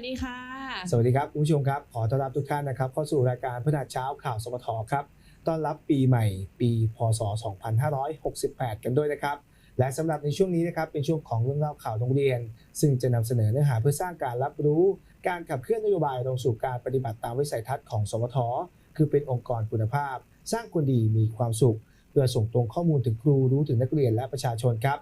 สดีค่ะ สวัสดีครับคุณผู้ชมครับ ขอต้อนรับทุกท่านนะครับ เข้าสู่รายการพฤหัสเช้าข่าวสปทครับ ต้อนรับปีใหม่ปีพศ 2568 กันด้วยนะครับ และสำหรับในช่วงนี้นะครับเป็นช่วงของเรื่องเล่าข่าวโรงเรียน ซึ่งจะนำเสนอเนื้อหาเพื่อสร้างการรับรู้ การขับเคลื่อนนโยบายลงสู่การปฏิบัติตามวิสัยทัศน์ของสปทคือเป็นองค์กรคุณภาพ สร้างคนดีมีความสุข เพื่อส่งตรงข้อมูลถึงครูรู้ถึงนักเรียนและประชาชนครับ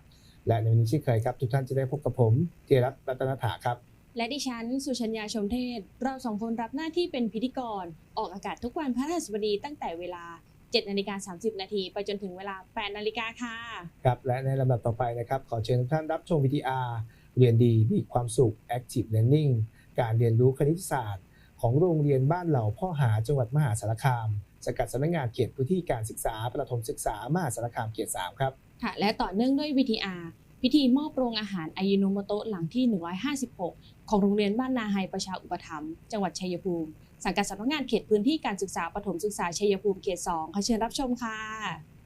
และในวันนี้เช่นเคยครับทุกท่านจะได้พบกับผมเจรัตน์รัตนถาครับ และดิฉัน สุชัญญาชมเทศ เราสองคนรับหน้าที่เป็นพิธีกร ออกอากาศทุกวันพระราชบดีตั้งแต่เวลา7นาฬิกา30 นาทีไปจนถึงเวลา8นาฬิกาค่ะ ครับ และในลำดับต่อไปนะครับ ขอเชิญทุกท่านรับชมวิดีอาร์เรียนดีมีความสุข Active Learning การเรียนรู้คณิตศาสตร์ ของโรงเรียนบ้านเหล่าพ่อหาจังหวัดมหาสารคามสกัดสำนักงานเขตพื้นที่การศึกษาประถมศึกษามหาสารคามเขต3ครับ ค่ะ และต่อเนื่องด้วย VTR พิธีมอบโรงอาหารอายุโนโมโตะหลังที่ 156 ของโรงเรียนบ้านนาไฮประชาอุปถัมภ์จังหวัดชัยภูมิ สังกัดสำนักงานเขตพื้นที่การศึกษาปฐมศึกษาชัยภูมิเขต 2 ขอเชิญรับชมค่ะ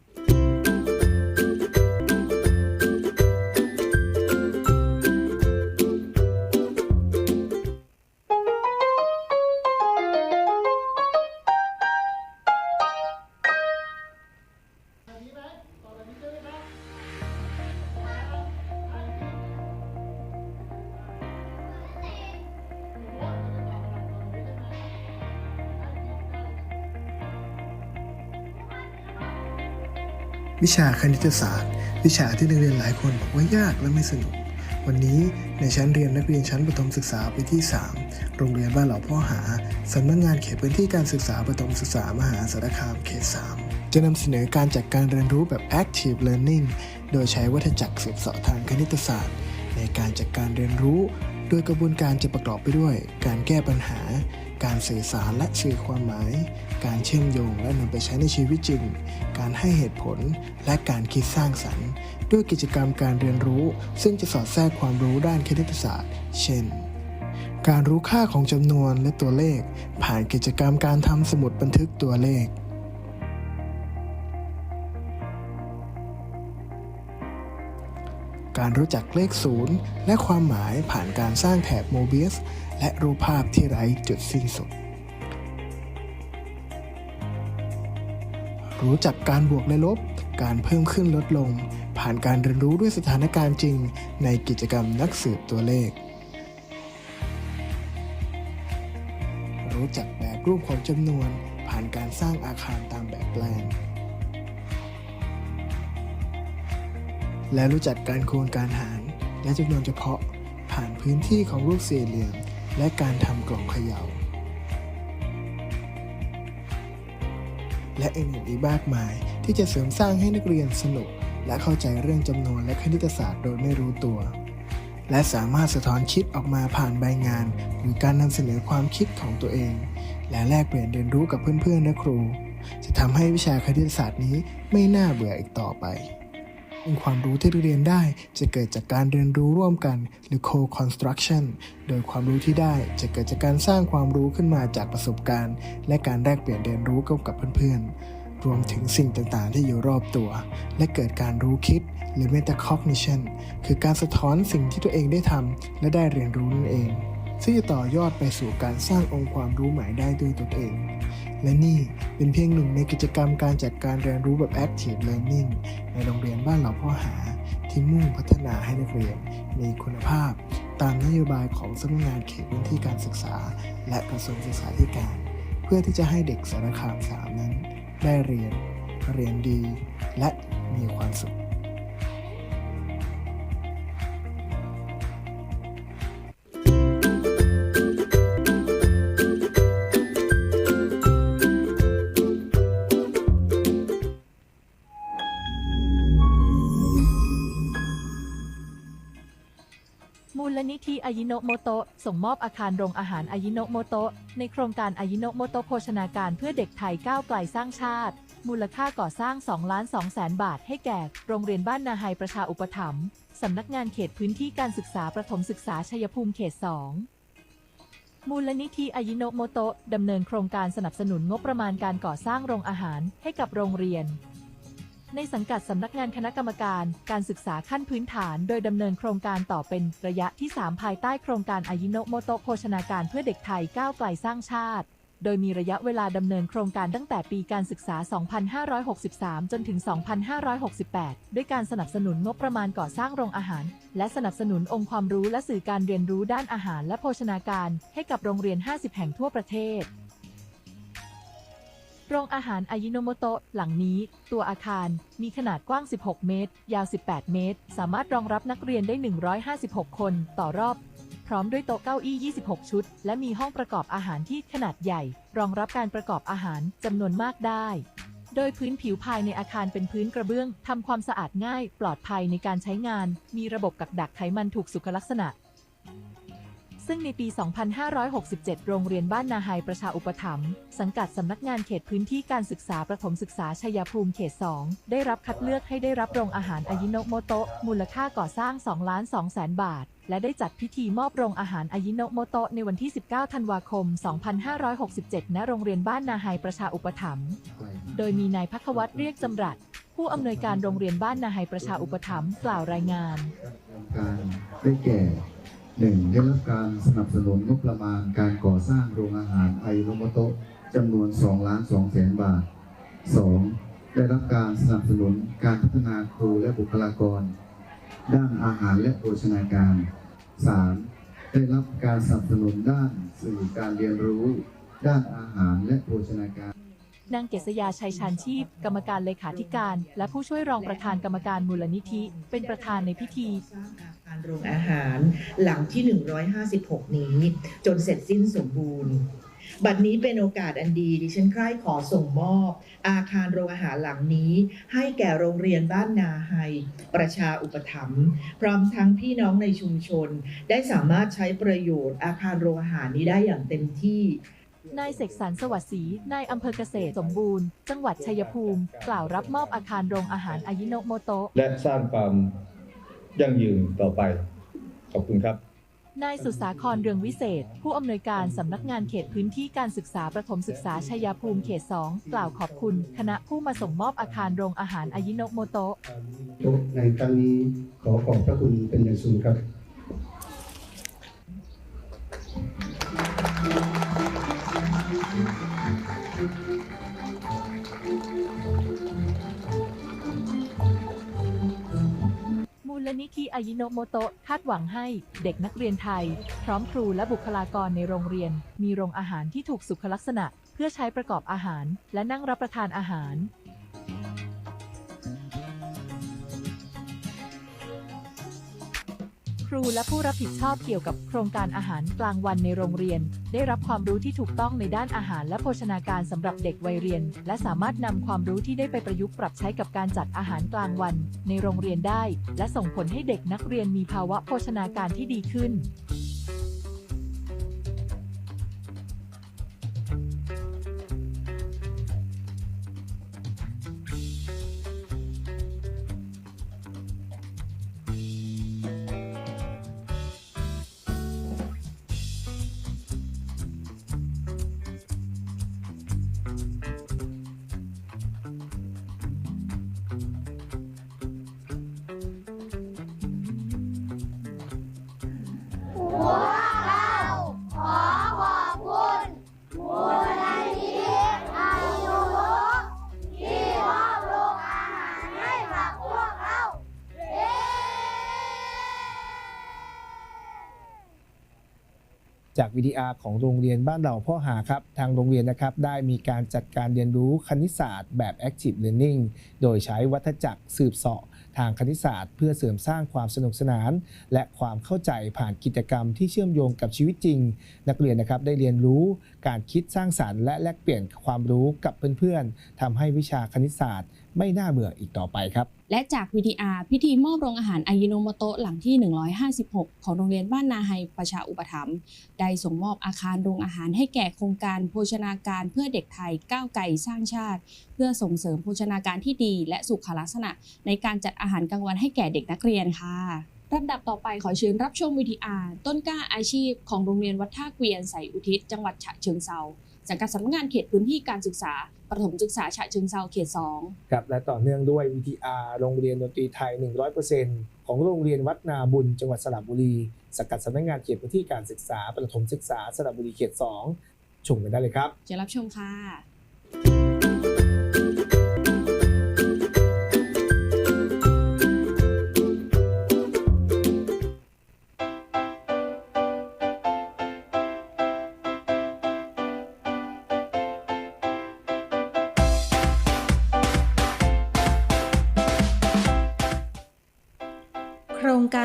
วิชาคณิตศาสตร์ วิชาที่นักเรียนหลายคนบอกว่ายากและไม่สนุก วันนี้ในชั้นเรียนนักเรียนชั้นประถมศึกษาปีที่ 3 โรงเรียนบ้านเหล่าพ่อหาสำนักงงานเขตพื้นที่การศึกษาประถมศึกษามหาสารคามเขต 3 จะนำเสนอการจัดการเรียนรู้แบบ active learning โดยใช้วัฏจักรสืบเสาะทางคณิตศาสตร์ ในการจัดการเรียนรู้ โดยกระบวนการจะประกอบไปด้วย การแก้ปัญหา การสื่อสารและสื่อความหมาย การเชื่อมโยงและนำไปใช้ในชีวิตจริง การให้เหตุผลและการคิดสร้างสรรค์ ด้วยกิจกรรมการเรียนรู้ ซึ่งจะสอดแทรกความรู้ด้านคณิตศาสตร์ เช่น การรู้ค่าของจำนวนและตัวเลข ผ่านกิจกรรมการทำสมุดบันทึกตัวเลขการรู้จักเลขศูนย์และความหมายผ่านการสร้างแถบโมเบียส และรูปภาพที่ไร้จุดสิ้นสุด รู้จักการบวกและลบ การเพิ่มขึ้นลดลง ผ่านการเรียนรู้ด้วยสถานการณ์จริง ในกิจกรรมนักสืบตัวเลข รู้จักแบบรูปของจำนวน ผ่านการสร้างอาคารตามแบบแปลนและรู้จักการคูณการหารและจำนวนเฉพาะผ่านพื้นที่ของรูปสี่เหลี่ยม และการทำกล่องเขยา่า และอื่นๆอีกมากมายที่จะเสริมสร้างให้นักเรียนสนุก และเข้าใจเรื่องจำนวนและคณิตศาสตร์โดยไม่รู้ตัว และสามารถสะท้อนคิดออกมาผ่านใบงาน หรือการนำเสนอความคิดของตัวเอง และแลกเปลี่ยนเรียนรู้กับเพื่อนๆและครู จะทำให้วิชาคณิตศาสตร์นี้ไม่น่าเบื่ออีกต่อไป ซึ่งความรู้ที่เรียนได้จะเกิดจากการเรียนรู้ร่วมกัน หรือ co-construction โดยความรู้ที่ได้จะเกิดจากการสร้างความรู้ขึ้นมาจากประสบการณ์ และการแลกเปลี่ยนเรียนรู้กับเพื่อนๆ รวมถึงสิ่งต่างๆ ที่อยู่รอบตัว และเกิดการรู้คิดหรือ metacognition คือการสะท้อนสิ่งที่ตัวเองได้ทำและได้เรียนรู้นั่นเอง ซึ่งจะต่อยอดไปสู่การสร้างองค์ความรู้ใหม่ได้ด้วยตนเอง และนี่เป็นเพียงหนึ่งในกิจกรรมการจัดการเรียนรู้แบบ active learning ในโรงเรียนบ้านเหล่าพ่อหา ที่มุ่งพัฒนาให้นักเรียน มีคุณภาพ ตามนโยบายของสำนักงานเขตพื้นที่การศึกษา และกระทรวงศึกษาธิการ เพื่อที่จะให้เด็กสารคามสามนั้น ได้เรียน เรียนดี และมีความสุข ยิโนโมโตะส่งมอบอาคารโรงอาหารอายิโนโมโตะในโครงการอายิโนโมโตะโภชนาการเพื่อเด็กไทยก้าวไกลสร้างชาติ มูลค่าก่อสร้าง2ล้าน2แสนบาทให้แก่ โรงเรียนบ้านนาไฮประชาอุปถัมภ์สำนักงานเขตพื้นที่การศึกษาประถมศึกษาชัยภูมิเขต 2มูลนิธิอายิโนโมโตะดำเนินโครงการสนับสนุนงบประมาณการก่อสร้างโรงอาหารให้กับโรงเรียน ในสังกัดสำนักงานคณะกรรมการการศึกษาขั้นพื้นฐาน โดยดำเนินโครงการต่อเป็นระยะที่ 3 ภายใต้โครงการอายิโนโมโตโภชนาการเพื่อเด็กไทยก้าวไกลสร้างชาติ โดยมีระยะเวลาดำเนินโครงการตั้งแต่ปีการศึกษา 2563 จนถึง 2568 ด้วยการสนับสนุนงบประมาณก่อสร้างโรงอาหาร และสนับสนุนองค์ความรู้และสื่อการเรียนรู้ด้านอาหารและโภชนาการ ให้กับโรงเรียน 50 แห่งทั่วประเทศ โรงอาหารอายิโนโมโตะหลังนี้ ตัวอาคารมีขนาดกว้าง 16 เมตร ยาว 18 เมตร สามารถรองรับนักเรียนได้ 156 คนต่อรอบ พร้อมด้วยโต๊ะเก้าอี้ 26 ชุด และมีห้องประกอบอาหารที่ขนาดใหญ่ รองรับการประกอบอาหารจำนวนมากได้ โดยพื้นผิวภายในอาคารเป็นพื้นกระเบื้องทำความสะอาดง่าย ปลอดภัยในการใช้งาน มีระบบกักดักไขมันถูกสุขลักษณะ ซึ่งในปี 2567 โรงเรียนบ้านนาไฮประชาอุปถัมภ์สังกัดสำนักงานเขตพื้นที่การศึกษาประถมศึกษาชัยภูมิเขต 2 ได้รับคัดเลือกให้ได้รับโรงอาหารอายิโนโมโตะมูลค่าก่อสร้าง 2 ล้าน2แสนบาท และได้จัดพิธีมอบโรงอาหารอายิโนโมโตะในวันที่ 19 ธันวาคม 2567 ณ โรงเรียนบ้านนาไฮประชาอุปถัมภ์ โดยมีนายพักวัตรเรียกจำรัด ผู้อำนวยการโรงเรียนบ้านนาไฮประชาอุปถัมภ์กล่าวรายงาน การได้แก่ หนึ่งได้รับการสนับสนุนงบประมาณการก่อสร้างโรงอาหารไอโนโมโตะจำนวน2ล้าน2แสนบาท 2. ได้รับการสนับสนุนการพัฒนาครูและบุคลากร ด้านอาหารและโภชนาการ 3. ได้รับการสนับสนุนด้านสื่อการเรียนรู้ ด้านอาหารและโภชนาการ นางเกษยาชัยชาญชีพ กรรมการเลขาธิการ และผู้ช่วยรองประธานกรรมการมูลนิธิ เป็นประธานในพิธีสร้างอาคารโรงอาหารหลังที่ 156 นี้ จนเสร็จสิ้นสมบูรณ์ บัดนี้เป็นโอกาสอันดีดิฉันใคร่ขอส่งมอบ อาคารโรงอาหารหลังนี้ ให้แก่โรงเรียนบ้านนาไฮประชาอุปถัมภ์พร้อมทั้งพี่น้องในชุมชน ได้สามารถใช้ประโยชน์อาคารโรงอาหารนี้ได้อย่างเต็มที่ นายเสกสรรสวัสดีนายอำเภอเกษตรสมบูรณ์ จังหวัดชัยภูมิ กล่าวรับมอบอาคารโรงอาหารอายิโนโมโตะ และสร้างความยั่งยืนต่อไป ขอบคุณครับ นายสุสาครเรืองวิเศษ ผู้อำนวยการสำนักงานเขตพื้นที่การศึกษาประถมศึกษาชัยภูมิเขต 2 กล่าวขอบคุณ คณะผู้มาส่งมอบอาคารโรงอาหารอายิโนโมโตะในครั้งนี้ขอขอบพระคุณเป็นอย่างสูงครับ นิธิอายิโนโมโตะคาดหวังให้เด็กนักเรียนไทย พร้อมครูและบุคลากรในโรงเรียน มีโรงอาหารที่ถูกสุขลักษณะ เพื่อใช้ประกอบอาหาร และนั่งรับประทานอาหาร รูและผู้รับผิดชอบเกี่ยวกับโครงการอาหารกลางวันในโรงเรียน ได้รับความรู้ที่ถูกต้องในด้านอาหารและโภชนาการสำหรับเด็กวัยเรียน และสามารถนำความรู้ที่ได้ไปประยุกต์ปรับใช้กับการจัดอาหารกลางวัน ในโรงเรียนได้ และส่งผลให้เด็กนักเรียนมีภาวะโภชนาการที่ดีขึ้น วิดีอาร์ของโรงเรียนบ้านเราพ่อหาครับทางโรงเรียนนะครับได้มีการจัดการเรียนรู้คณิตศาสตร์แบบ Active Learning โดยใช้วัฏจักรสืบเสาะทางคณิตศาสตร์ เพื่อเสริมสร้างความสนุกสนาน และความเข้าใจผ่านกิจกรรมที่เชื่อมโยงกับชีวิตจริง นักเรียนนะครับได้เรียนรู้การคิดสร้างสารรค์และแลกเปลี่ยนความรู้กับเพื่อนๆทำให้วิชาคณิตศาสตร์ ไม่น่าเบื่ออีกต่อไปครับ และจาก VTR พิธีมอบโรงอาหารอายิโนโมโตะหลังที่ 156 ของโรงเรียนบ้านนาไฮประชาอุปถัมภ์ได้ส่งมอบอาคารโรงอาหารให้แก่โครงการโภชนาการเพื่อเด็กไทยก้าวไกลสร้างชาติ เพื่อส่งเสริมโภชนาการที่ดี และสุขลักษณะ ในการจัดอาหารกลางวันให้แก่เด็กนักเรียนค่ะลำดับต่อไปขอเชิญรับชม VTR ต้นกล้าอาชีพของโรงเรียนวัดท่าเกวียนใสอุทิศจังหวัดฉะเชิงเซา สังกัดสำนักงานเขตพื้นที่การศึกษาประถมศึกษาฉะเชิงเซาเขต2ครับและต่อเนื่องด้วย VTR โรงเรียนดนตรีไทย 100%ของโรงเรียนวัดนาบุญจังหวัดสระบุรีสังกัดสำนักงานเขตพื้นที่การศึกษาประถมศึกษาสระบุรีเขต 2 ชมกันได้เลยครับจะรับชมค่ะ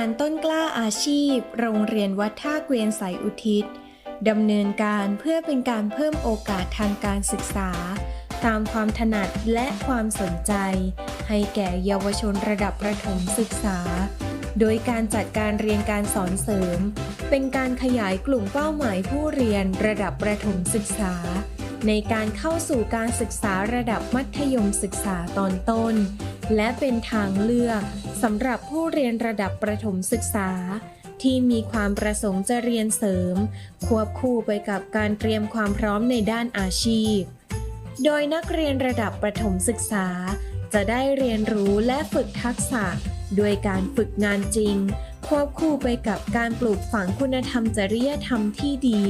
การต้นกล้าอาชีพ โรงเรียนวัดท่าเกวียนสายอุทิศดำเนินการเพื่อเป็นการเพิ่มโอกาสทางการศึกษา ตามความถนัดและความสนใจ ให้แก่เยาวชนระดับประถมศึกษา โดยการจัดการเรียนการสอนเสริม เป็นการขยายกลุ่มเป้าหมายผู้เรียนระดับประถมศึกษา ในการเข้าสู่การศึกษาระดับมัธยมศึกษาตอนต้น และเป็นทางเลือกสำหรับผู้เรียนระดับประถมศึกษา ที่มีความประสงค์จะเรียนเสริม ควบคู่ไปกับการเตรียมความพร้อมในด้านอาชีพ โดยนักเรียนระดับประถมศึกษา จะได้เรียนรู้และฝึกทักษะด้วยการฝึกงานจริง ควบคู่ไปกับการปลูกฝังคุณธรรมจริยธรรมที่ดี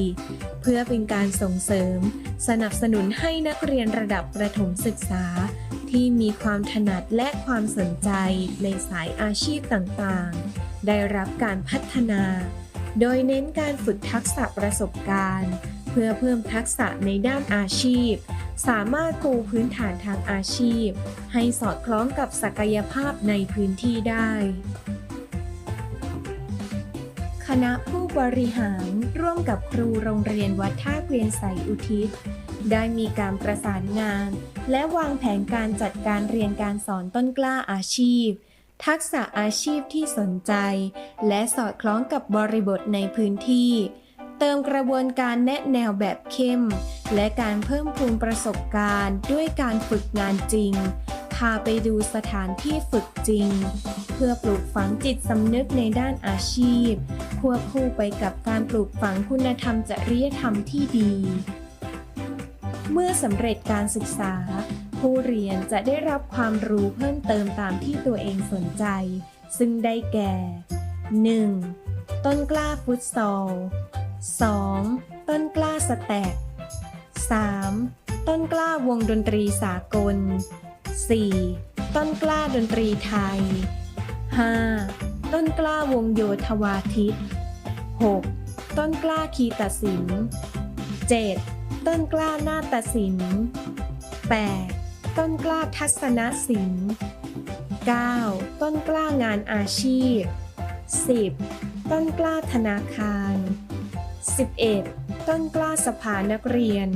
เพื่อเป็นการส่งเสริม สนับสนุนให้นักเรียนระดับประถมศึกษา ที่มีความถนัดและความสนใจในสายอาชีพต่างๆ ได้รับการพัฒนา โดยเน้นการฝึกทักษะประสบการณ์ เพื่อเพิ่มทักษะในด้านอาชีพ สามารถปูพื้นฐานทางอาชีพ ให้สอดคล้องกับศักยภาพในพื้นที่ได้ คณะผู้บริหารร่วมกับครูโรงเรียนวัดท่าเกวียนใสอุทิศ ได้มีการประสานงาน และวางแผนการจัดการเรียนการสอนต้นกล้าอาชีพ ทักษะอาชีพที่สนใจ และสอดคล้องกับบริบทในพื้นที่ เติมกระบวนการแนะแนวแบบเข้ม และการเพิ่มพูนประสบการณ์ด้วยการฝึกงานจริง พาไปดูสถานที่ฝึกจริง เพื่อปลูกฝังจิตสำนึกในด้านอาชีพ ควบคู่ไปกับการปลูกฝังคุณธรรมจริยธรรมที่ดี มื่อสำเร็จการศึกษา ผู้เรียนจะได้รับความรู้เพิ่มเติมตามที่ตัวเองสนใจ ซึ่งได้แก่ 1. ต้นกล้าฟุตซอล 2. ต้นกล้าสแต็ก 3. ต้นกล้าวงดนตรีสากล 4. ต้นกล้าดนตรีไทย 5. ต้นกล้าวงโยธวาทิต 6. ต้นกล้าคีตศิลป์ 7. ต้นกล้านาฏศิลป์ 8. ต้นกล้าทัศนศิลป์ 9. ต้นกล้างานอาชีพ 10. ต้นกล้าธนาคาร 11. ต้นกล้าสภานักเรียน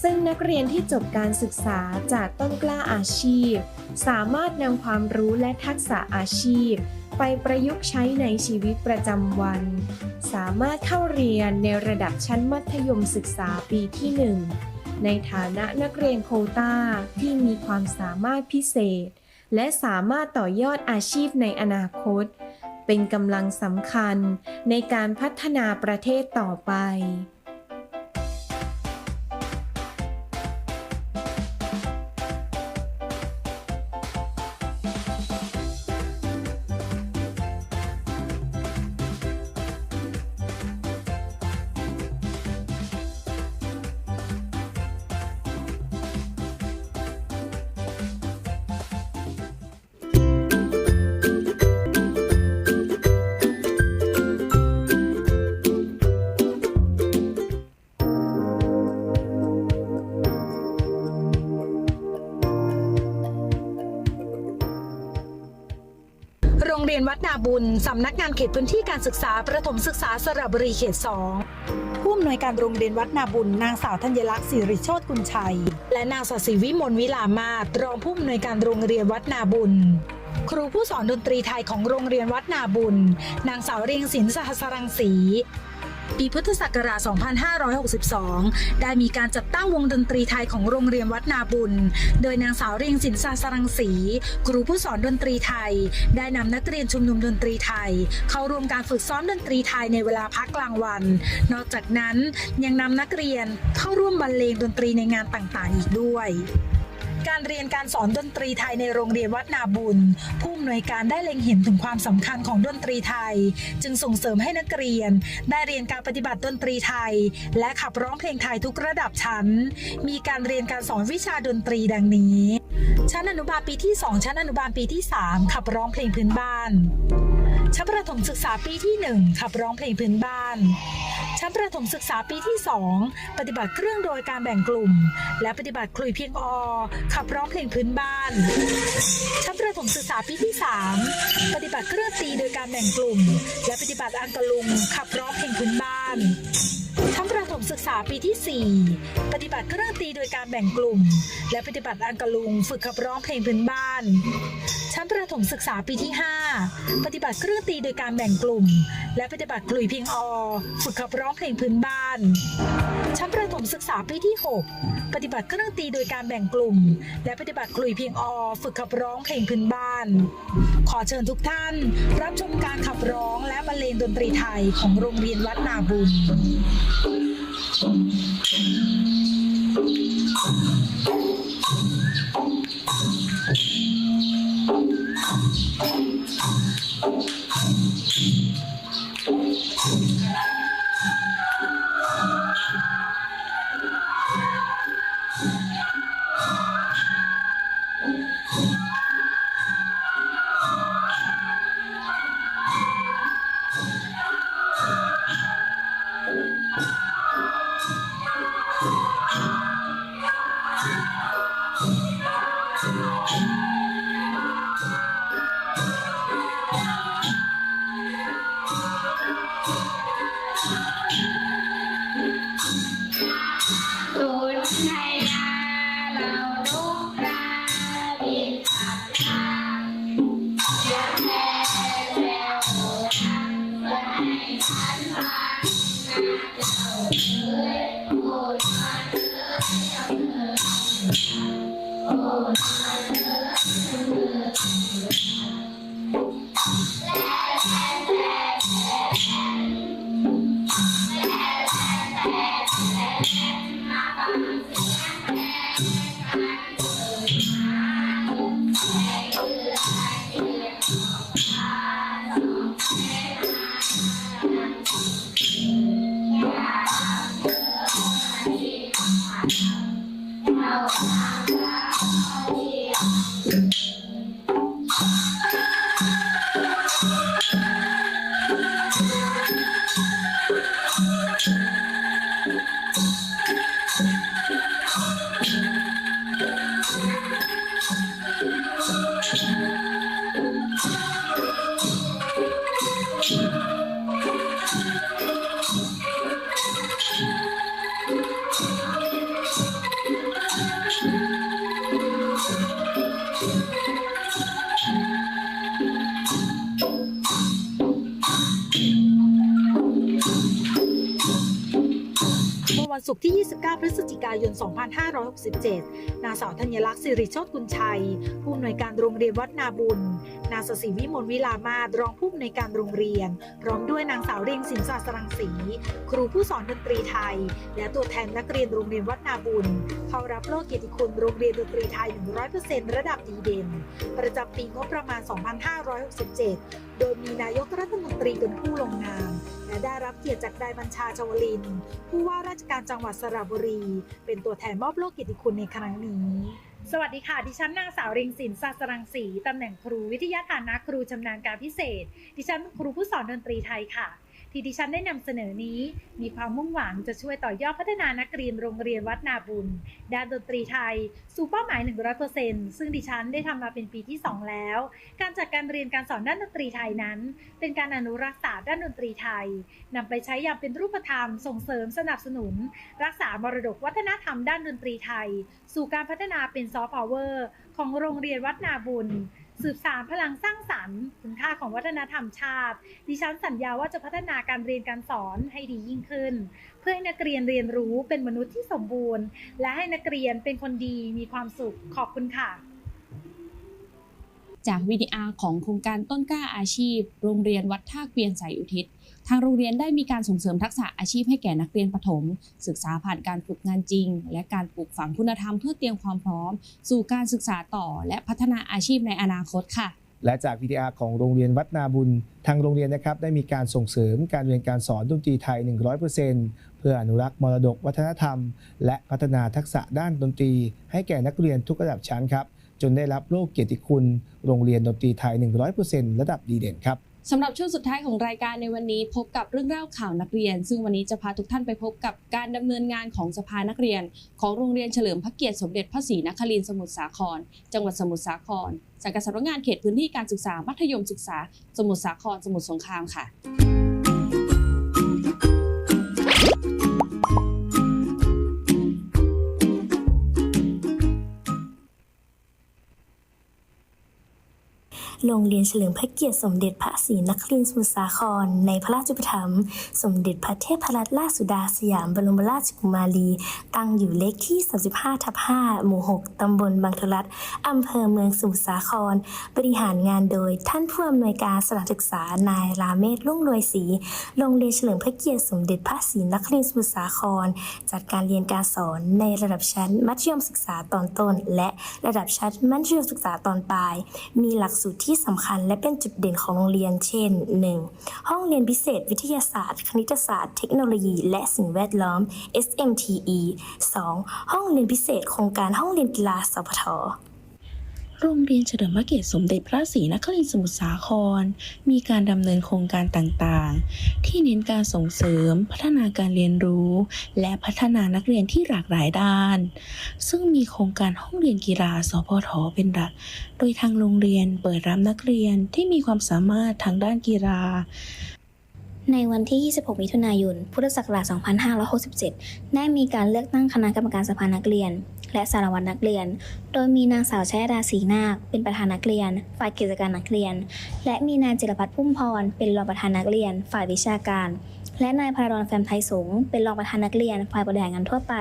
ซึ่งนักเรียนที่จบการศึกษาจากต้นกล้าอาชีพ สามารถนำความรู้และทักษะอาชีพ ไปประยุกต์ใช้ในชีวิตประจำวัน สามารถเข้าเรียนในระดับชั้นมัธยมศึกษาปีที่ 1 ในฐานะนักเรียนโควตาที่มีความสามารถพิเศษ และสามารถต่อยอดอาชีพในอนาคต เป็นกำลังสำคัญในการพัฒนาประเทศต่อไป บุญสำนักงานเขตพื้นที่การศึกษาประถมศึกษาสระบุรีเขต 2 ผู้อำนวยการโรงเรียนวัดนาบุญ นางสาวธัญลักษณ์สิริโชตกุลชัย และนางสศิวิมลวิลามาตรองผู้อำนวยการโรงเรียนวัดนาบุญครูผู้สอนดนตรีไทยของโรงเรียนวัดนาบุญ นางสาวเรียงศิลป์สหสรังสี ปีพุทธศักราช 2562 ได้มีการจัดตั้งวงดนตรีไทยของโรงเรียนวัดนาบุญ โดยนางสาวเรียงสินสาสรังสี ครูผู้สอนดนตรีไทย ได้นำนักเรียนชุมนุมดนตรีไทย เข้าร่วมการฝึกซ้อมดนตรีไทยในเวลาพักกลางวัน นอกจากนั้นยังนำนักเรียนเข้าร่วมบรรเลงดนตรีในงานต่างๆ อีกด้วย การเรียนการสอนดนตรีไทยในโรงเรียนวัดนาบุญ ผู้อำนวยการได้เล็งเห็นถึงความสำคัญของดนตรีไทย จึงส่งเสริมให้นักเรียน ได้เรียนการปฏิบัติดนตรีไทย และขับร้องเพลงไทยทุกระดับชั้น มีการเรียนการสอนวิชาดนตรีดังนี้ ชั้นอนุบาลปีที่ 2 ชั้นอนุบาลปีที่ 3 ขับร้องเพลงพื้นบ้าน ชั้นประถมศึกษาปีที่ 1 ขับร้องเพลงพื้นบ้าน ชั้นประถมศึกษาปีที่ 2 ปฏิบัติเครื่องโดยการแบ่งกลุ่ม และปฏิบัติคลุยเพียงอขับร้องเพลงพื้นบ้าน ชั้นประถมศึกษาปีที่ 3 ปฏิบัติเครื่องตีโดยการแบ่งกลุ่ม และปฏิบัติอังกะลุงขับร้องเพลงพื้นบ้าน ษาปีที่ 4 ปฏิบัติเครื่องตีโดยการแบ่งกลุ่ม และปฏิบัติอังกะลุงฝึกขับร้องเพลงพื้นบ้าน ชั้นประถมศึกษาปีที่ 5 ปฏิบัติเครื่องตีโดยการแบ่งกลุ่ม และปฏิบัติกลุยเพียงอฝึกขับร้องเพลงพื้นบ้าน ชั้นประถมศึกษาปีที่ 6 ปฏิบัติเครื่องตีโดยการแบ่งกลุ่ม และปฏิบัติกลุยเพียงอฝึกขับร้องเพลงพื้นบ้าน ขอเชิญทุกท่าน รับชมการขับร้องและบรรเลงดนตรีไทยของโรงเรียนวัดนาบุญ ตุ พู ศุกร์ที่ 29 พฤศจิกายน 2567 นางสาวธัญลักษณ์สิริโชติกุลชัย ผู้อำนวยการโรงเรียนวัดนาบุญ นางสศิวิมลวิลามาศรองผู้อำนวยการโรงเรียน พร้อมด้วยนางสาวเรียงสินศาสรังสี ครูผู้สอนดนตรีไทย และตัวแทนนักเรียนโรงเรียนวัดนาบุญ เข้ารับโล่เกียรติคุณโรงเรียนดนตรีไทย 100%ระดับดีเด่น ประจำปีงบประมาณ 2567 โดยมีนายกรัฐมนตรีเป็นผู้ลงนาม และได้รับเกียรติจากนายบัญชาชวลิน ผู้ว่าราชการจังหวัดสระบุรี เป็นตัวแทนมอบโล่เกียรติคุณในครั้งนี้สวัสดีค่ะ ดิฉันนางสาวเริงศิลป์ศาสรังสีตำแหน่งครูวิทยาฐานะครูชำนาญการพิเศษ ดิฉันครูผู้สอนดนตรีไทยค่ะ ที่ดิฉันได้นำเสนอนี้ มีความมุ่งหวังจะช่วยต่อยอดพัฒนานักเรียนโรงเรียนวัดนาบุญด้านดนตรีไทย สู่เป้าหมาย 100%ซึ่งดิฉันได้ทำมาเป็นปีที่ 2 แล้ว การจัดการเรียนการสอนด้านดนตรีไทยนั้น เป็นการอนุรักษ์ศาสตร์ด้านดนตรีไทยนำไปใช้อย่างเป็นรูปธรรม ส่งเสริมสนับสนุน รักษามรดกวัฒนธรรมด้านดนตรีไทย สู่การพัฒนาเป็นซอฟต์พาวเวอร์ของโรงเรียนวัดนาบุญ สืบสานพลังสร้างสรรค์คุณค่าของวัฒนธรรมชาติ ดิฉันสัญญาว่าจะพัฒนาการเรียนการสอนให้ดียิ่งขึ้น เพื่อให้นักเรียนเรียนรู้เป็นมนุษย์ที่สมบูรณ์ และให้นักเรียนเป็นคนดีมีความสุขขอบคุณค่ะ จากวิดีอาร์ของโครงการต้นกล้าอาชีพ โรงเรียนวัดท่าเกวียนสายอุทิศ ทางโรงเรียนได้มีการส่งเสริมทักษะอาชีพให้แก่นักเรียนประถม ศึกษาผ่านการฝึกงานจริง และการปลูกฝังคุณธรรมเพื่อเตรียมความพร้อม สู่การศึกษาต่อ และพัฒนาอาชีพในอนาคตค่ะ และจากวิทยาของโรงเรียนวัดนาบุญ ทางโรงเรียนนะครับได้มีการส่งเสริมการเรียนการสอนดนตรีไทย 100%เพื่ออนุรักษ์มรดกวัฒนธรรม และพัฒนาทักษะด้านดนตรี ให้แก่นักเรียนทุกระดับชั้นครับจนได้รับโล่เกียรติคุณ โรงเรียนดนตรีไทย 100%ระดับดีเด่นครับ สำหรับช่วงสุดท้ายของรายการในวันนี้ พบกับเรื่องเล่าข่าวนักเรียน ซึ่งวันนี้จะพาทุกท่านไปพบกับการดำเนินงานของสภานักเรียน ของโรงเรียนเฉลิมพระเกียรติสมเด็จพระศรีนครินทร์สมุทรสาคร จังหวัดสมุทรสาครสังกัดสำนักงานเขตพื้นที่การศึกษามัธยมศึกษา สมุทรสาครสมุทรสงครามค่ะ โรงเรียนเฉลิมพระเกียรติสมเด็จพระศรีนครินทร์สมุทรสาคร ในพระราชอุปถัมภ์สมเด็จพระเทพรัตนราชสุดาสยามบรมราชกุมารี ตั้งอยู่เลขที่ 35 ทับ 5 หมู่ 6 ตำบลบางทรัฐอำเภอเมืองสมุทรสาคร บริหารงานโดยท่านผู้อำนวยการสถานศึกษานายราเมศรุ่งรวยศรีโรงเรียนเฉลิมพระเกียรติสมเด็จพระศรีนครินทร์สมุทรสาคร จัดการเรียนการสอนในระดับชั้นมัธยมศึกษาตอนต้น และระดับชั้นมัธยมศึกษาตอนปลาย มีหลักสูตรที่ที่สำคัญและเป็นจุดเด่นของโรงเรียน เช่น 1. ห้องเรียนพิเศษ วิทยาศาสตร์ คณิตศาสตร์ เทคโนโลยี และสิ่งแวดล้อม SMTE 2. ห้องเรียนพิเศษ โครงการห้องเรียนกีฬาสพท โรงเรียนเฉลิมพระเกียรติสมเด็จพระศรีนครินทร์สมุทรสาคร มีการดำเนินโครงการต่างๆ ที่เน้นการส่งเสริม พัฒนาการเรียนรู้ และพัฒนานักเรียนที่หลากหลายด้าน ซึ่งมีโครงการห้องเรียนกีฬา สพท เป็นหลัก โดยทางโรงเรียนเปิดรับนักเรียนที่มีความสามารถทางด้านกีฬา ในวันที่ 26 มิถุนายน พุทธศักราช 2567 ได้มีการเลือกตั้งคณะกรรมการสภานักเรียน และสารวัตรนักเรียน โดยมีนางสาวชัยดาศรีนาค เป็นประธานนักเรียน ฝ่ายกิจการนักเรียน และมีนายจิรพัฒน์พุ่มพร เป็นรองประธานนักเรียน ฝ่ายวิชาการ และนายพาราดอนแฟมไทยสงเป็นรองประธานนักเรียน ฝ่ายบริหารงานทั่วไป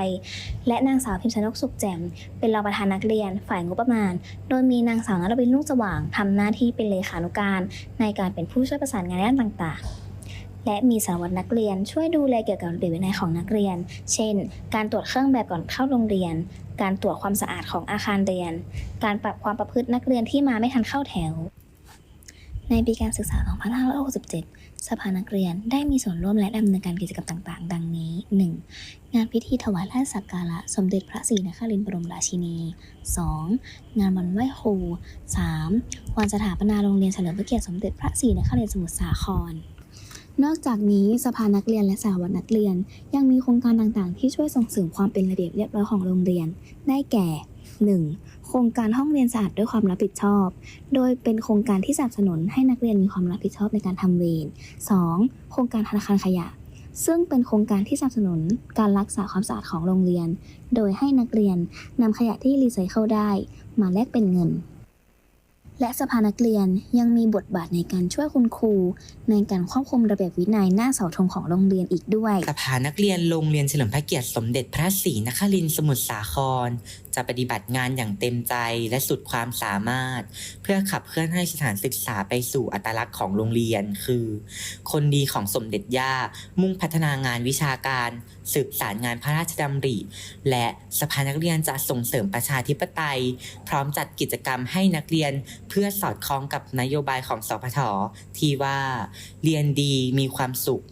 และนางสาวพิมชนกสุขแจ่ม เป็นรองประธานนักเรียน ฝ่ายงบประมาณ โดยมีนางสาวนรบินลูกสว่างทำหน้าที่เป็นเลขานุการ ในการเป็นผู้ช่วยประสานงานด้านต่าง ๆ และมีสารวัตรนักเรียนช่วยดูแลเกี่ยวกับระเบียบวินัยของนักเรียน เช่น การตรวจเครื่องแบบก่อนเข้าโรงเรียน การตรวจความสะอาดของอาคารเรียน การปรับความประพฤตินักเรียนที่มาไม่ทันเข้าแถว ในปีการศึกษา 2567 สภานักเรียนได้มีส่วนร่วมและดำเนินการกิจกรรมต่างๆ ดังนี้ 1. งานพิธีถวายราชสักการะสมเด็จพระศรีนครินทร์บรมราชินี 2. งานวันไหว้ครู 3. วันสถาปนาโรงเรียนเฉลิมพระเกียรติสมเด็จพระศรีนครินทร์สมุทรสาคร นอกจากนี้สภานักเรียนและสาวัตรนักเรียน ยังมีโครงการต่างๆ ที่ช่วยส่งเสริมความเป็นระเบียบเรียบร้อยของโรงเรียน ได้แก่ 1. โครงการห้องเรียนสะอาดด้วยความรับผิดชอบ โดยเป็นโครงการที่สนับสนุนให้นักเรียนมีความรับผิดชอบในการทำเวร 2. โครงการธนาคารขยะ ซึ่งเป็นโครงการที่สนับสนุนการรักษาความสะอาดของโรงเรียน โดยให้นักเรียนนำขยะที่รีไซเคิลได้ มาแลกเป็นเงิน และสภานักเรียนยังมีบทบาทในการช่วยคุณครู ในการควบคุมระเบียบวินัยหน้าเสาธงของโรงเรียนอีกด้วย สภานักเรียนโรงเรียนเฉลิมพระเกียรติสมเด็จพระศรีนครินทร์สมุทรสาคร จะปฏิบัติงานอย่างเต็มใจและสุดความสามารถ เพื่อขับเคลื่อนให้สถานศึกษาไปสู่อัตลักษณ์ของโรงเรียน คือ คนดีของสมเด็จย่า มุ่งพัฒนางานวิชาการ สืบสารงานพระราชดำริ และสภานักเรียนจะส่งเสริมประชาธิปไตย พร้อมจัดกิจกรรมให้นักเรียนเพื่อสอดคล้องกับนโยบายของสพทที่ว่า เรียนดีมีความสุข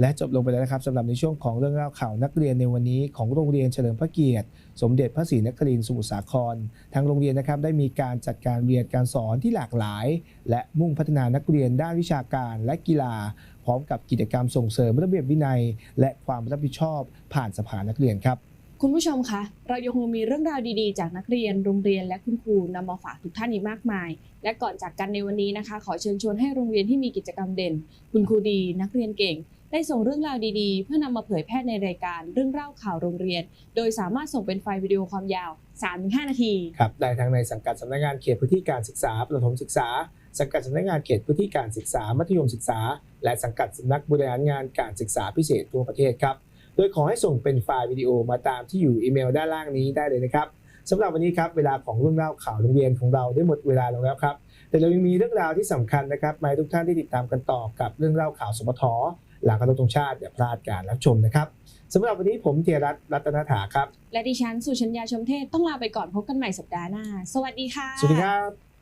และจบลงไปแล้วนะครับสำหรับในช่วงของเรื่องเล่าข่าวนักเรียนในวันนี้ของโรงเรียนเฉลิมพระเกียรติ สมเด็จพระศรีนครินทร์สมุทรสาคร ทางโรงเรียนนะครับได้มีการจัดการเรียนการสอนที่หลากหลาย และมุ่งพัฒนานักเรียนด้านวิชาการและกีฬา พร้อมกับกิจกรรมส่งเสริมระเบียบวินัย และความรับผิดชอบ ผ่านสภานักเรียนครับ คุณผู้ชมคะเรายังคงมีเรื่องราวดีๆ จากนักเรียนโรงเรียนและคุณครูนำมาฝากทุกท่านอีกมากมาย และก่อนจากกันในวันนี้นะคะ ขอเชิญชวนให้โรงเรียนที่มีกิจกรรมเด่น คุณครูดี นักเรียนเก่ง ได้ส่งเรื่องราวดีๆ เพื่อนำมาเผยแพร่ในรายการเรื่องเล่าข่าวโรงเรียน โดยสามารถส่งเป็นไฟล์วิดีโอความยาว 3-5 นาที ครับ ได้ทั้งในสังกัดสำนักงานเขตพื้นที่การศึกษาประถมศึกษา สังกัดสำนักงานเขตพื้นที่การศึกษามัธยมศึกษา และสังกัดสำนักบริหารงานการศึกษาพิเศษทั่วประเทศครับ โดยขอให้ส่งเป็นไฟล์วิดีโอมาตามที่อยู่อีเมลด้านล่างนี้ได้เลยนะครับสำหรับวันนี้ครับเวลาของเรื่องเล่าข่าวโรงเรียนของเราได้หมดเวลาลงแล้วครับ แต่เรายังมีเรื่องราวที่สำคัญนะครับมาให้ทุกท่านได้ติดตามกันต่อกับเรื่องเล่าข่าวสมท หลังกรบตรงชาติอย่าพลาดการรับชมนะครับสำหรับวันนี้ผมเทียรัตน์รัตนถาครับ และดิฉันสุชัญญาชมเทพต้องลาไปก่อนพบกันใหม่สัปดาห์หน้า สวัสดีค่ะ สวัสดีครับ